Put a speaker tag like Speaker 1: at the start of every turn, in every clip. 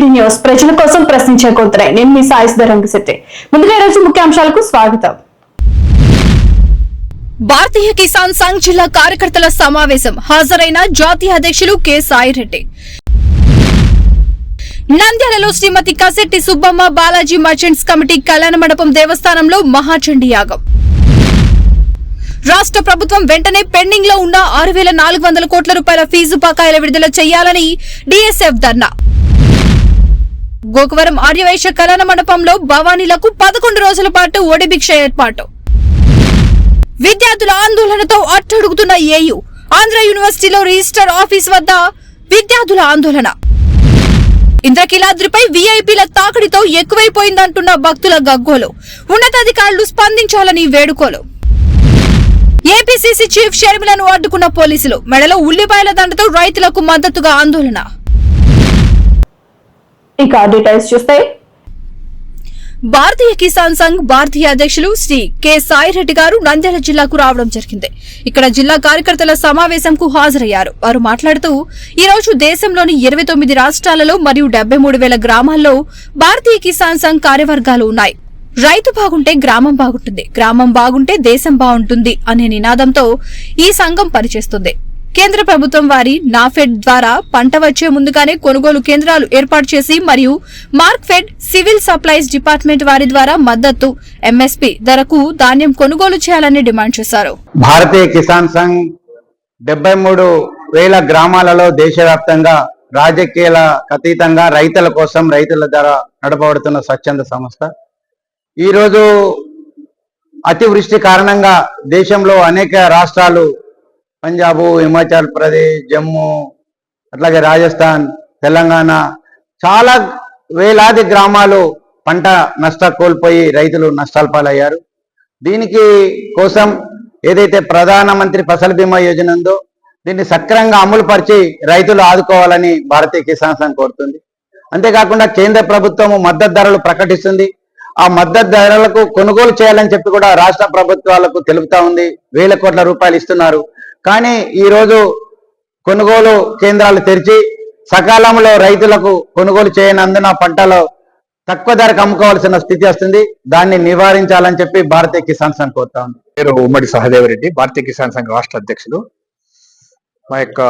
Speaker 1: To news ప్రజల కోసం ప్రశ్నించే గొంతునే. నేను మీ సాయిస్ రంగశెట్టి ముందుగా ఈరోజు ముఖ్యాంశాలకు స్వాగతం.
Speaker 2: భారతీయ కిసాన్ సంఘ్ జిల్లా కార్యకర్తల సమావేశం హాజరైన జాతీయ అధ్యక్షులు కె. సాయిరెడ్డి నంద్యాలలో శ్రీమతి కసెట్టి సుబ్బమ్మ బాలాజీ మర్చెంట్స్ కమిటీ కళ్యాణ మండపం దేవస్థానంలో మహాచండీ యాగం. రాష్ట్ర ప్రభుత్వం వెంటనే పెండింగ్లో ఉన్న ఆరు వేల నాలుగు వందల కోట్ల రూపాయల ఫీజు బకాయిల విడుదల చేయాలని డీఎస్ఎఫ్ ధర్నా. గోకవరం ఆర్యవైశ్య కళ్యాణ మండపంలో భవానీలకు పదకొండు రోజుల పాటు ఒడిభిక్ష ఏర్పాటు. విద్యార్థుల ఆందోళనతో అట్టడుగుతున్న ఏయు ఆంధ్ర యూనివర్సిటీలో రిజిస్టర్ ఆఫీస్ వద్ద విద్యార్థుల ఆందోళన. ఇంద్రకీలాద్రిపై వీఐపీల తాకిడితో ఎక్కువైపోయిందంటున్న భక్తుల గగ్గోలు. ఉన్నతాధికారులు స్పందించాలని వేడుకోలు. ఏపీసీసీ చీఫ్ షర్మిలను అడ్డుకున్న పోలీసులు మెడలో ఉల్లిపాయల దండతో రైతులకు మద్దతుగా ఆందోళన.
Speaker 1: ఇక డీటెయిల్స్ చూస్తే.
Speaker 2: భారతీయ కిసాన్ సంఘ్ భారతీయ అధ్యక్షులు శ్రీ కె సాయిరెడ్డి గారు నంద్యాల జిల్లాకు రావడం జరిగింది. ఇక్కడ జిల్లా కార్యకర్తల సమావేశంకు హాజరయ్యారు. వారు మాట్లాడుతూ ఈ రోజు దేశంలోని ఇరవై తొమ్మిది రాష్ట్రాలలో మరియు డెబ్బై మూడు వేల గ్రామాల్లో భారతీయ కిసాన్ సంఘ్ కార్యవర్గాలు ఉన్నాయి. రైతు బాగుంటే గ్రామం బాగుంటుంది. గ్రామం బాగుంటే దేశం బాగుంటుంది అనే నినాదంతో ఈ సంఘం పనిచేస్తుంది. కేంద్ర ప్రభుత్వం వారి నాఫెడ్ ద్వారా పంట వచ్చే ముందుగానే కొనుగోలు కేంద్రాలు ఏర్పాటు చేసి మరియు మార్క్ఫెడ్ సివిల్ సప్లైస్ డిపార్ట్మెంట్ వారి ద్వారా మద్దతు ఎంఎస్పీ ధరకు ధాన్యం కొనుగోలు చేయాలని డిమాండ్ చేశారు.
Speaker 3: భారతీయ కిసాన్ సంఘ్ డెబ్బై మూడు వేల గ్రామాలలో దేశవ్యాప్తంగా రాజకీయాల అతీతంగా రైతుల కోసం రైతుల ద్వారా నడపబడుతున్న స్వచ్ఛంద సంస్థ. ఈరోజు అతివృష్టి కారణంగా దేశంలో అనేక రాష్ట్రాలు పంజాబు హిమాచల్ ప్రదేశ్ జమ్మూ అట్లాగే రాజస్థాన్ తెలంగాణ చాలా వేలాది గ్రామాలు పంట నష్ట కోల్పోయి రైతులు నష్టాల పాలయ్యారు. దీనికి కోసం ఏదైతే ప్రధానమంత్రి ఫసల్ బీమా యోజన ఉందో దీన్ని సక్రమంగా అమలు పరిచి రైతులు ఆదుకోవాలని భారతీయ కిసాన్ సంఘ్ కోరుతుంది. అంతేకాకుండా కేంద్ర ప్రభుత్వము మద్దతు ధరలు ప్రకటిస్తుంది. ఆ మద్దతు ధరలకు కొనుగోలు చేయాలని చెప్పి కూడా రాష్ట్ర ప్రభుత్వాలకు తెలుపుతా ఉంది. వేల కోట్ల రూపాయలు ఇస్తున్నారు. కానీ ఈ రోజు కొనుగోలు కేంద్రాలు తెరిచి సకాలంలో రైతులకు కొనుగోలు చేయనందున పంటలో తక్కువ ధరకు అమ్ముకోవాల్సిన స్థితి వస్తుంది. దాన్ని నివారించాలని చెప్పి భారతీయ కిసాన్ సంఘ్ కోరుతా ఉంది.
Speaker 4: పేరు ఉమ్మడి సహదేవరెడ్డి భారతీయ కిసాన్ సంఘ్ రాష్ట్ర అధ్యక్షులు. మా యొక్క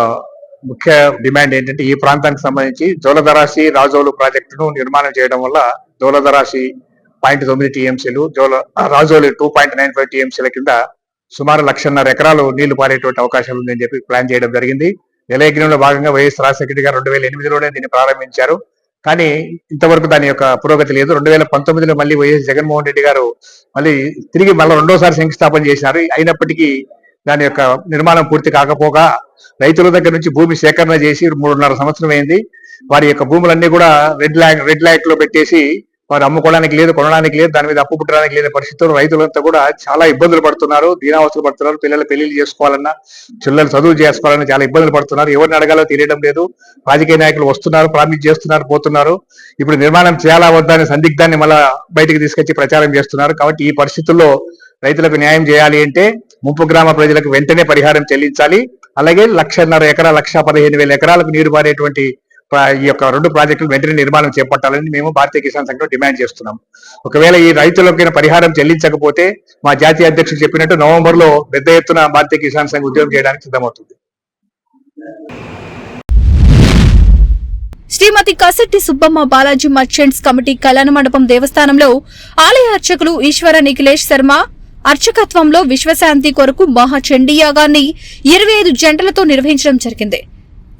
Speaker 4: ముఖ్య డిమాండ్ ఏంటంటే ఈ ప్రాంతానికి సంబంధించి జోలదరాశి రాజోలు ప్రాజెక్టును నిర్మాణం చేయడం వల్ల జోలదరాశి పాయింట్ తొమ్మిది టీఎంసీలు జోల Rajolu two point nine five టీఎంసీల కింద సుమారు లక్షన్నర ఎకరాలు నీళ్ళు పారేటువంటి అవకాశం ఉందని చెప్పి ప్లాన్ చేయడం జరిగింది. జలయజ్ఞంలో భాగంగా వైఎస్ రాజశేఖర గారు రెండు వేల ఎనిమిదిలోనే దీన్ని ప్రారంభించారు. కానీ ఇంతవరకు దాని యొక్క పురోగతి లేదు. రెండు వేల పంతొమ్మిదిలో మళ్ళీ వైఎస్ జగన్మోహన్ రెడ్డి గారు మళ్ళీ తిరిగి మళ్ళీ రెండోసారి శంకుస్థాపన చేసినారు అయినప్పటికీ దాని యొక్క నిర్మాణం పూర్తి కాకపోగా రైతుల దగ్గర నుంచి భూమి సేకరణ చేసి మూడున్నర సంవత్సరం అయింది. వారి యొక్క భూములన్నీ కూడా రెడ్ ల్యాండ్ రెడ్ ల్యాండ్లో పెట్టేసి వారు అమ్ముకోవడానికి లేదు కొనడానికి లేదు దాని మీద అప్పు పుట్టడానికి లేని పరిస్థితుల్లో రైతులంతా కూడా చాలా ఇబ్బందులు పడుతున్నారు. దీనావస్థలు పడుతున్నారు. పిల్లలు పెళ్ళిళ్ళు చేసుకోవాలన్నా చిల్లలు చదువు చేసుకోవాలన్నా చాలా ఇబ్బందులు పడుతున్నారు. ఎవరిని అడగాలో తెలియడం లేదు. రాజకీయ నాయకులు వస్తున్నారు ప్రామిస్ చేస్తున్నారు పోతున్నారు. ఇప్పుడు నిర్మాణం చేయాలా వద్దా అనే సందిగ్ధాన్ని మళ్ళా బయటికి తీసుకొచ్చి ప్రచారం చేస్తున్నారు. కాబట్టి ఈ పరిస్థితుల్లో రైతులకు న్యాయం చేయాలి అంటే ముంపు గ్రామ ప్రజలకు వెంటనే పరిహారం చెల్లించాలి. అలాగే లక్షన్నర ఎకరా లక్ష పదిహేను వేల ఎకరాలకు నీరు పారేటువంటి ఈ యొక్క రెండు ప్రాజెక్టులు వెంటనే నిర్మాణం చేపట్టాలని మేము భారతీయ కిసాన్ సంఘం డిమాండ్ చేస్తున్నాం. ఒకవేళ ఈ రైతులకు పరిహారం చెల్లించకపోతే మా జాతీయ అధ్యక్షుడు చెప్పినట్టు నవంబర్లో పెద్ద ఎత్తున భారతీయ కిసాన్ సంఘం ఉద్యోగం చేయడానికి సిద్ధమవుతుంది.
Speaker 2: శ్రీమతి కసెట్టి సుబ్బమ్మ బాలాజీ మర్చెంట్స్ కమిటీ కళ్యాణ మండపం దేవస్థానంలో ఆలయ అర్చకులు ఈశ్వర నిఖిలేష్ శర్మ అర్చకత్వంలో విశ్వశాంతి కొరకు మహా ఇరవై ఐదు జంటలతో నిర్వహించడం జరిగింది.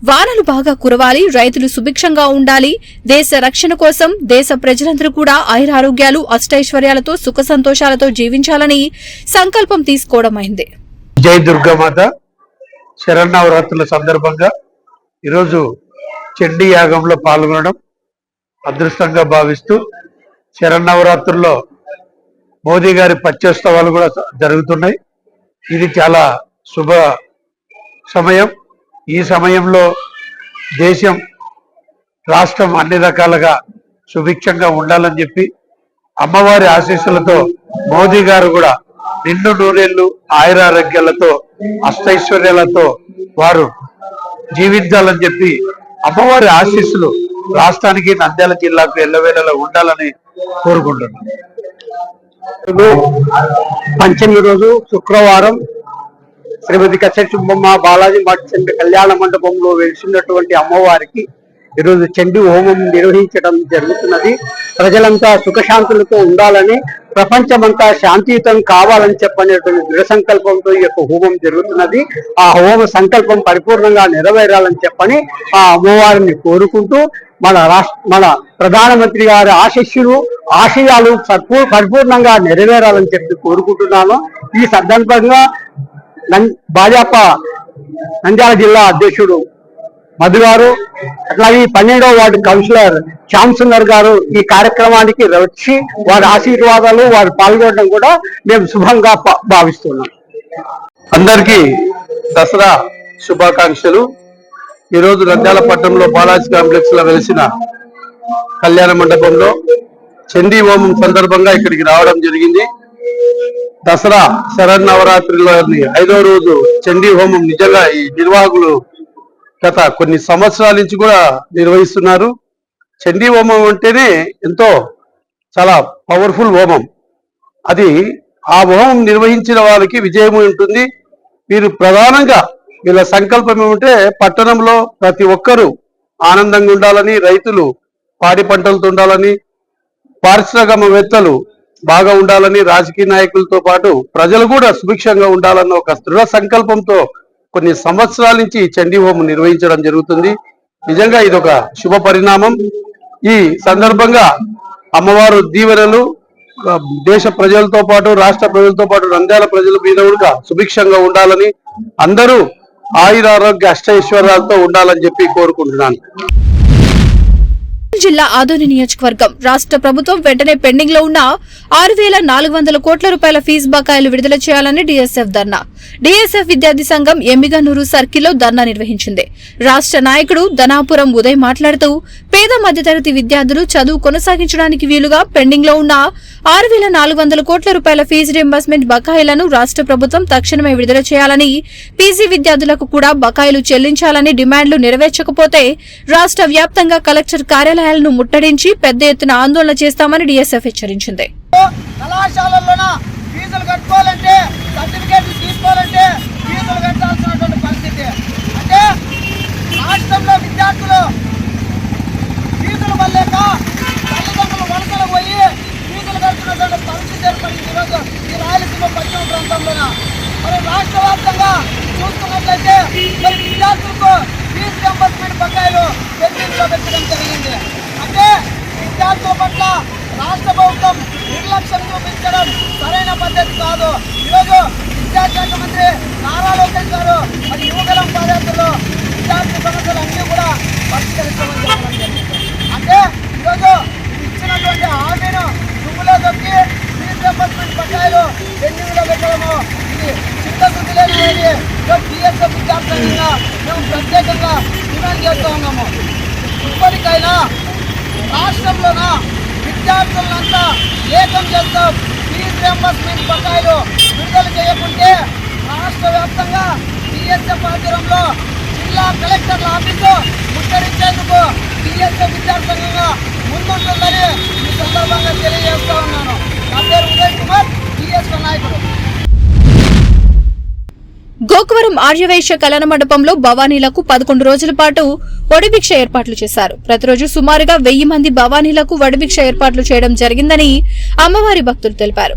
Speaker 2: వానలు బాగా కురవాలి రైతులు సుభిక్షంగా ఉండాలి. దేశ రక్షణ కోసం దేశ ప్రజలందరూ కూడా ఐరారోగ్యాలు అష్టైశ్వర్యాలతో సుఖ సంతోషాలతో జీవించాలని సంకల్పం తీసుకోవడం అయింది.
Speaker 5: జై దుర్గామాత. శరన్నవరాత్రుల సందర్భంగా ఈరోజు చండీ యాగంలో పాల్గొనడం అదృష్టంగా భావిస్తూ శరన్నవరాత్రుల్లో మోదీ గారి పచ్చోత్సవాలు కూడా జరుగుతున్నాయి. ఇది చాలా శుభ సమయం. ఈ సమయంలో దేశం రాష్ట్రం అన్ని రకాలుగా సుభిక్షంగా ఉండాలని చెప్పి అమ్మవారి ఆశీస్సులతో మోదీ గారు కూడా నిండు నూరేళ్ళు ఆయురారోగ్యాలతో అష్టైశ్వర్యాలతో వారు జీవించాలని చెప్పి అమ్మవారి ఆశీస్సులు రాష్ట్రానికి నంద్యాల జిల్లాకు ఎల్లవేళలా ఉండాలని కోరుకుంటున్నాను
Speaker 6: పంచమి రోజు శుక్రవారం శ్రీమతి కచ్చటి బొమ్మ బాలాజీ మఠచండి కళ్యాణ మండపంలో వెలిసినటువంటి అమ్మవారికి ఈరోజు చండీ హోమం నిర్వహించడం జరుగుతున్నది. ప్రజలంతా సుఖశాంతులతో ఉండాలని ప్రపంచమంతా శాంతియుతం కావాలని చెప్పనేటువంటి దృఢ సంకల్పంతో ఈ యొక్క హోమం జరుగుతున్నది. ఆ హోమ సంకల్పం పరిపూర్ణంగా నెరవేరాలని చెప్పని ఆ అమ్మవారిని కోరుకుంటూ మన రాష్ట్ర మన ప్రధానమంత్రి గారి ఆశస్సులు ఆశయాలు పరిపూర్ణంగా నెరవేరాలని చెప్పి కోరుకుంటున్నాను. ఈ సందర్భంగా భాజపా నంద్యాల జిల్లా అధ్యక్షుడు మధు గారు అట్లాగే పన్నెండవ వార్డు కౌన్సిలర్ శ్యామ్ సుందర్ గారు ఈ కార్యక్రమానికి వచ్చి వారి ఆశీర్వాదాలు వారు పాల్గొనడం కూడా మేము శుభంగా భా- భావిస్తున్నాం.
Speaker 5: అందరికీ దసరా శుభాకాంక్షలు. ఈరోజు నంద్యాల పట్టణంలో బాలాజీ కాంప్లెక్స్లో వెలిసిన కళ్యాణ మండపంలో చండీ హోమం సందర్భంగా ఇక్కడికి రావడం జరిగింది. దసరా శరన్నవరాత్రిలోని ఐదో రోజు చండీ హోమం నిజంగా ఈ నిర్వాహకులు గత కొన్ని సంవత్సరాల నుంచి కూడా నిర్వహిస్తున్నారు. చండీ హోమం అంటేనే ఎంతో చాలా పవర్ఫుల్ హోమం. అది ఆ హోమం నిర్వహించిన వాళ్ళకి విజయం ఉంటుంది. వీరు ప్రధానంగా వీళ్ళ సంకల్పం ఏమంటే పట్టణంలో ప్రతి ఒక్కరూ ఆనందంగా ఉండాలని రైతులు పాడి పంటలతో ఉండాలని పారిశ్రామికవేత్తలు బాగా ఉండాలని రాజకీయ నాయకులతో పాటు ప్రజలు కూడా సుభిక్షంగా ఉండాలన్న ఒక దృఢ సంకల్పంతో కొన్ని సంవత్సరాల నుంచి చండీ హోమం నిర్వహించడం జరుగుతుంది. నిజంగా ఇది ఒక శుభ పరిణామం. ఈ సందర్భంగా అమ్మవారు దీవెనలు దేశ ప్రజలతో పాటు రాష్ట్ర ప్రజలతో పాటు నంద్యాల ప్రజల మీద కూడా సుభిక్షంగా ఉండాలని అందరూ ఆయుర ఆరోగ్య అష్టైశ్వర్యాలతో ఉండాలని చెప్పి కోరుకుంటున్నాను.
Speaker 2: జిల్లా ఆదోని నియోజకవర్గం. రాష్ట్ర ప్రభుత్వం వెంటనే పెండింగ్లో ఉన్న ఆరు వేల నాలుగు వందల కోట్ల రూపాయల ఫీజు బకాయిలు విడుదల చేయాలని డీఎస్ఎఫ్ ధర్నా. డీఎస్ఎఫ్ విద్యార్థి సంఘం ఎమ్మిగనూరు సర్కిల్లో ధర్నా నిర్వహించింది. రాష్ట్ర నాయకుడు ధనాపురం ఉదయ్ మాట్లాడుతూ పేద మధ్యతరగతి విద్యార్థులు చదువు కొనసాగించడానికి వీలుగా పెండింగ్లో ఉన్న ఆరు వేల నాలుగు వందల కోట్ల రూపాయల ఫీజు రింబర్స్మెంట్ బకాయిలను రాష్ట్ర ప్రభుత్వం తక్షణమే విడుదల చేయాలని పీజీ విద్యార్థులకు కూడా బకాయిలు చెల్లించాలని డిమాండ్లు నెరవేర్చకపోతే రాష్ట్ర వ్యాప్తంగా కలెక్టర్ కార్యాలయాలను ముట్టడించి పెద్ద ఎత్తున ఆందోళన చేస్తామని డీఎస్ఎఫ్ హెచ్చరించింది.
Speaker 7: కళాశాలల్లోన ఫీజులు కట్టుకోవాలంటే సర్టిఫికేట్లు తీసుకోవాలంటే ఫీజులు కట్టాల్సినటువంటి పరిస్థితి. అంటే రాష్ట్రంలో విద్యార్థులు ఫీజులు వల్లేక తల్లిదండ్రులు వలసలు పోయి ఫీజులు కడుతున్నటువంటి పరిస్థితి ఏర్పడింది ఈరోజు ఈ రాయలసీమ పశ్చిమ ప్రాంతంలోన. మరి రాష్ట్ర వ్యాప్తంగా చూసుకున్నట్లయితే మరి విద్యార్థులకు ఫీజు రియంబర్స్మెంట్ బకాయిలు పెండింగ్లో పెట్టడం జరిగింది. అంటే విద్యార్థుల పట్ల రాష్ట్ర ప్రభుత్వం నిర్లక్ష్యం చూపించడం సరైన పద్ధతి కాదు. ఈరోజు విద్యాశాఖ మంత్రి నారా లోకేష్ గారు మరి యువగలం పాదయాత్రలో విద్యార్థి సమస్యలు అన్నీ కూడా పరిష్కరించమని చెప్పడం జరిగింది. అంటే ఈరోజు ఇచ్చినటువంటి హామీను దుమ్ములో తొక్కి ఫీజు రియంబర్స్మెంట్ బకాయిలు పెండింగ్లో పెట్టడము ఇది చిత్తశుద్ధి లేనిది టీఎస్ఎఫ్ విద్యార్థులంగా మేము ప్రత్యేకంగా డిమాండ్ చేస్తూ ఉన్నాము. ఇప్పటికైనా రాష్ట్రంలోన విద్యార్థులంతా ఏకం చేస్తాం ఫీజు రియంబర్స్మెంట్ బకాయిలు విడుదల చేయకుంటే రాష్ట్ర వ్యాప్తంగా బిఎస్ఎఫ్ ఆధ్వర్యంలో జిల్లా కలెక్టర్ల ఆఫీసు ముట్టడించేందుకు టీఎస్ఎఫ్ విద్యార్థులంగా ముందుంటుందని ఈ సందర్భంగా తెలియజేస్తా ఉన్నాను. నా పేరు ఉదయ్ కుమార్ బిఎస్ఎఫ్ నాయకుడు.
Speaker 2: గోకవరం ఆర్యవైశ్య కళ్యాణ మండపంలో భవానీలకు పదకొండు రోజుల పాటు వడిభిక్ష ఏర్పాట్లు చేశారు. ప్రతిరోజు సుమారుగా వెయ్యి మంది భవానీలకు వడిభిక్ష ఏర్పాట్లు చేయడం జరిగిందని అమ్మవారి భక్తులు తెలిపారు.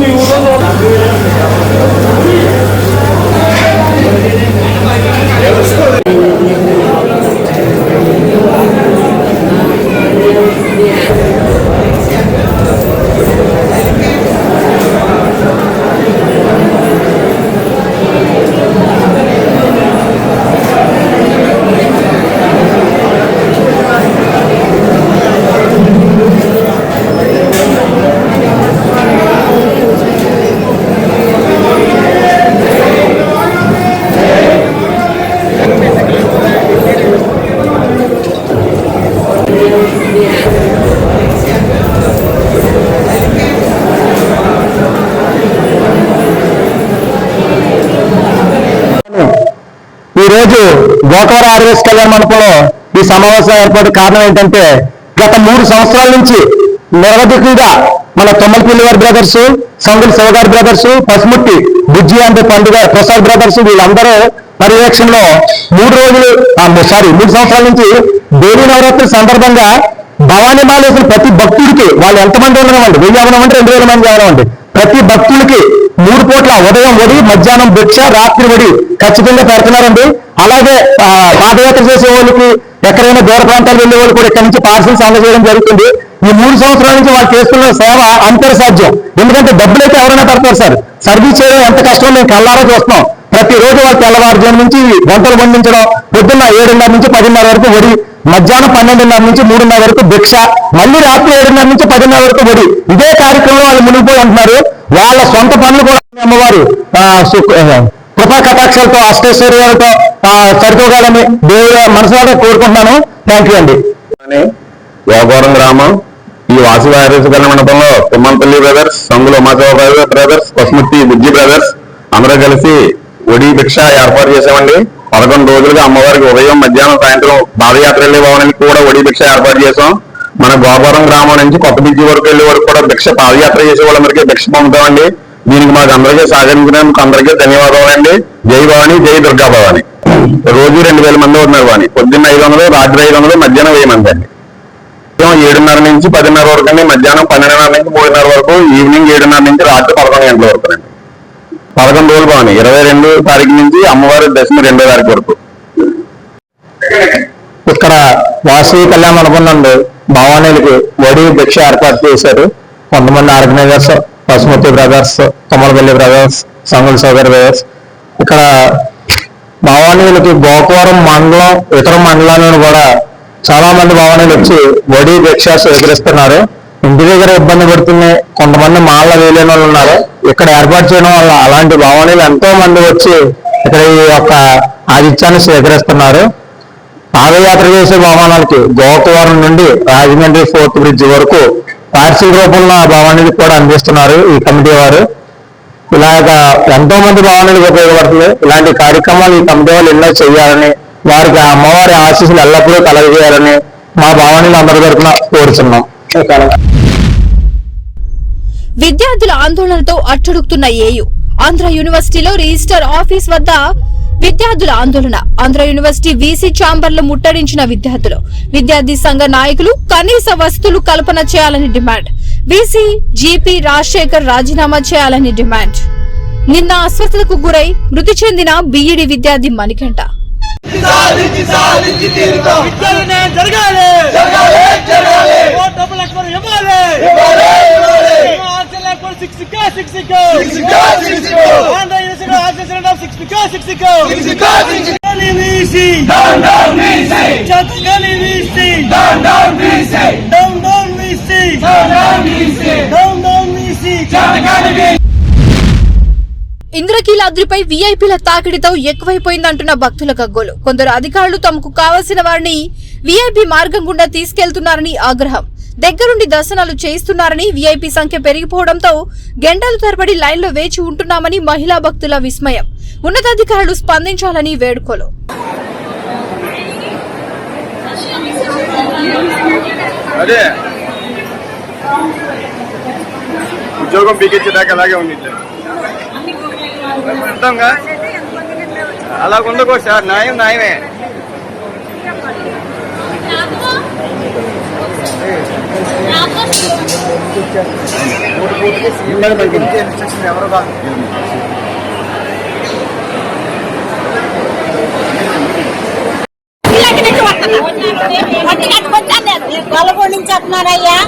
Speaker 8: ന്യൂസ് రోజు గోకవరం ఆర్ఎస్ కళ్యాణ మండపంలో ఈ సమావేశం ఏర్పాటు కారణం ఏంటంటే గత మూడు సంవత్సరాల నుంచి నిరవధికంగా మన తొమ్మలపల్లి గారి బ్రదర్స్ సంగుల శివగారి బ్రదర్స్ పసుముట్టి బుజ్జి అంటే పండుగ ప్రసాద్ బ్రదర్స్ వీళ్ళందరూ పర్యవేక్షణలో మూడు రోజులు సారీ మూడు సంవత్సరాల నుంచి దేవీ నవరాత్రి సందర్భంగా భవానీ మాలేసిన ప్రతి భక్తుడికి వాళ్ళు ఎంతమంది ఉండనివ్వండి వెయ్యి అవనమంటే రెండు వేల మంది అవనమండి ప్రతి భక్తులకి మూడు పూట్ల ఉదయం ఒడి మధ్యాహ్నం భిక్ష రాత్రి ఒడి ఖచ్చితంగా పెడుతున్నారండి. అలాగే పాదయాత్ర చేసే వాళ్ళకి ఎక్కడైనా దూర ప్రాంతాలు వెళ్ళే వాళ్ళు కూడా ఇక్కడ నుంచి పార్సల్స్ అందజేయడం జరుగుతుంది. ఈ మూడు సంవత్సరాల నుంచి వాళ్ళు చేస్తున్న సేవ అంతర్సాధ్యం. ఎందుకంటే డబ్బులైతే ఎవరైనా పెడతారు సార్. సర్వీస్ చేయడం ఎంత కష్టం మేము కళ్ళారా చూస్తున్నాం. ప్రతిరోజు వాళ్ళు తెల్లవారుజాము నుంచి వంటలు పండించడం పొద్దున్న ఏడున్నర నుంచి పదిన్నర వరకు ఒడి మధ్యాహ్నం పన్నెండున్నర నుంచి మూడున్నర వరకు భిక్ష మళ్ళీ రాత్రి ఏడున్నర నుంచి పదిన్నర వరకు ఒడి ఇదే కార్యక్రమంలో వాళ్ళు మునిగిపోయి ఉంటున్నారు వాళ్ళ సొంత పనులు కూడా అమ్మవారు. కృపా కటాక్షలతో అష్టైశ్వర్యాలతో ఆ, సరిపోగాలని దేవుడు మనసులో కోరుకుంటున్నాను. థ్యాంక్ యూ అండి.
Speaker 9: యోగవరం గ్రామం ఈ వాసు వారేశ్వర మండపంలో Tummampalli brothers Sangula Umadeva brothers Pasumurthi Bujji brothers అందరూ కలిసి ఒడి భిక్ష ఏర్పాటు చేశామండి. పదకొండు రోజులుగా అమ్మవారికి ఉదయం మధ్యాహ్నం సాయంత్రం పాదయాత్ర వెళ్ళే భవనానికి కూడా ఒడి భిక్ష ఏర్పాటు చేసాం మన గోపురం గ్రామం నుంచి కొత్త బిజ్జి వరకు వెళ్ళే వరకు కూడా భిక్ష పాదయాత్ర చేసే వాళ్ళందరికీ భిక్ష పంపుతామండి. దీనికి మాకు అందరికీ సహకరించినందుకు అందరికీ ధన్యవాదాలండి జై భవాని జై దుర్గా భవాని. రోజు రెండు వేల మంది ఉన్నారు భవాని. పొద్దున్న ఐదు వందలు రాత్రి ఐదు వందలు మధ్యాహ్నం వెయ్యి మంది అండి. ఏడున్నర నుంచి పదిన్నర వరకు అండి. మధ్యాహ్నం పన్నెండున్నర నుంచి మూడున్నర వరకు ఈవినింగ్ ఏడున్నర నుంచి రాత్రి పదకొండు గంటల వరకు అండి. పదకొండు రోజులు బాగున్నాయి ఇరవై రెండు తారీఖు నుంచి అమ్మవారి దశమి రెండో తారీఖు వరకు.
Speaker 8: ఇక్కడ వాసవి కళ్యాణ మండపం నుండి భవానీలకి వడి భిక్ష ఏర్పాటు చేశారు. కొంతమంది organisers Pasumathi brothers Tamalapalli brothers Sangula సోదర్ brothers. ఇక్కడ భవానీలకి గోకవరం మండలం ఇతర మండలాలను కూడా చాలా మంది భవానీలు వచ్చి వడి భిక్ష స్వీకరిస్తున్నారు ఇంటి దగ్గర ఇబ్బంది పడుతుంది కొంతమంది మాళ్ళ వేయలేని వాళ్ళు ఉన్నారు. ఇక్కడ ఏర్పాటు చేయడం వల్ల అలాంటి భవానీలు ఎంతో మంది వచ్చి ఇక్కడ ఈ యొక్క ఆతిథ్యాన్ని స్వీకరిస్తున్నారు. పాదయాత్ర చేసే భవనాలకి గోకవరం నుండి రాజమండ్రి ఫోర్త్ బ్రిడ్జ్ వరకు పార్సిల్ రూపంలో ఆ భవానీలకు కూడా అందిస్తున్నారు ఈ కమిటీ వారు. ఇలాగ ఎంతో మంది భవానీలకు ఉపయోగపడుతుంది. ఇలాంటి కార్యక్రమాలు ఈ కమిటీ వాళ్ళు ఎన్నో చేయాలని వారికి అమ్మవారి ఆశీస్సులు ఎల్లప్పుడూ కలగజేయాలని మా భవానీలు అందరి తరఫున కోరుచున్నాం.
Speaker 2: విద్యార్థుల ఆందోళనతో అట్టుడుకుతున్న ఏయు. ఆంధ్ర యూనివర్సిటీలో రిజిస్టర్ ఆఫీస్ వద్ద విద్యార్థుల ఆందోళన. ఆంధ్ర యూనివర్సిటీ వీసీ ఛాంబర్లు ముట్టడించిన విద్యార్థులు. విద్యార్థి సంఘ నాయకులు కనీస వసతులు కల్పన చేయాలని డిమాండ్. వీసీ జీపీ రాజశేఖర్ రాజీనామా చేయాలని డిమాండ్. నిన్న అస్వస్థతకు గురై మృతి చెందిన బీఈడి విద్యార్థి మణికంఠ.
Speaker 7: జరగాలి! జరగాలి జరగాలి ఓ డబ్బు Andhra university down down down down down down down down down down
Speaker 2: ఇంద్రకీలాద్రిపై వీఐపీల తాకిడితో ఎక్కువైపోయిందంటున్న భక్తుల గగ్గోలు కొందరు అధికారులు తమకు కావలసిన వారిని వీఐపీ మార్గం గుండా తీసుకెళ్తున్నారని ఆగ్రహం దగ్గరుండి దర్శనాలు చేయిస్తున్నారని వీఐపీ సంఖ్య పెరిగిపోవడంతో గంటల తరబడి లైన్లో వేచి ఉంటున్నామని మహిళా భక్తుల విస్మయం. ఉన్నతాధికారులు స్పందించాలని వేడుకోలు.
Speaker 10: అదే. ఉద్యోగం పీకించేదాకా అలాగే ఉంది అర్థంగా అలా ఉండకో సార్ న్యాయం న్యాయమే. ఎవరు కాదు
Speaker 11: నుంచి వస్తున్నారయ్యా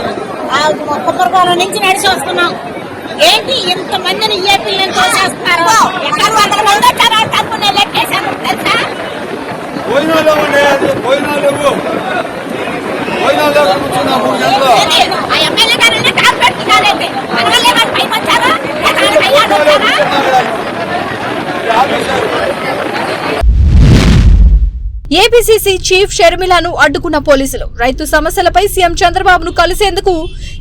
Speaker 11: నుంచి నడిచి వస్తున్నాం. ఏంటి ఇంత మందిని ఏ పిల్లలు తోసేస్తున్నారు ఎక్కడ వందల మంది తెలుసా?
Speaker 10: కూర్చున్నా. మూడు గంటలు
Speaker 11: ఏంటి? ఆ ఎమ్మెల్యే గారు కాలు పెట్టుకున్నారండి మన వల్లే వాళ్ళు పైకి వచ్చారా ఎక్కడ పైకి వచ్చారా
Speaker 10: ఈ ఆఫీసర్
Speaker 2: ఏపీసీసీ చీఫ్ షర్మిలను అడ్డుకున్న పోలీసులు. రైతు సమస్యలపై సీఎం చంద్రబాబును కలిసేందుకు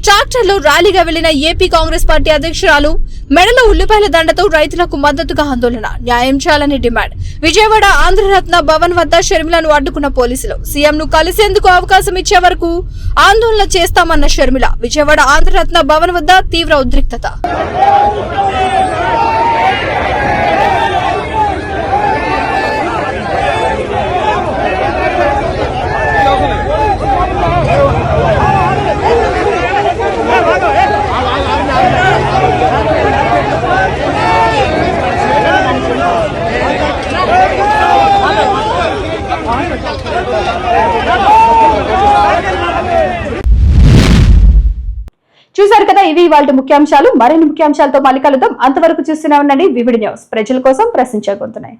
Speaker 2: ట్రాక్టర్లో ర్యాలీగా వెళ్ళిన ఏపీ కాంగ్రెస్ పార్టీ అధ్యక్షురాలు మెడలో ఉల్లిపాయల దండతో రైతులకు మద్దతుగా ఆందోళన న్యాయం చేయాలని డిమాండ్. విజయవాడ ఆంధ్రరత్న భవన్ వద్ద షర్మిలను అడ్డుకున్న పోలీసులు. సీఎం ను కలిసేందుకు అవకాశం ఇచ్చే వరకు ఆందోళన చేస్తామన్న షర్మిల. విజయవాడ ఆంధ్రరత్న భవన్ వద్ద తీవ్ర ఉద్రిక్తత.
Speaker 1: వాళ్ళ ముఖ్యాంశాలు మరిన్ని ముఖ్యాంశాలతో మళ్ళీ కలుద్దాం అంతవరకు చూస్తూనే ఉండండి. VVD news. ప్రజల కోసం ప్రశ్నించగొంతున్నాయి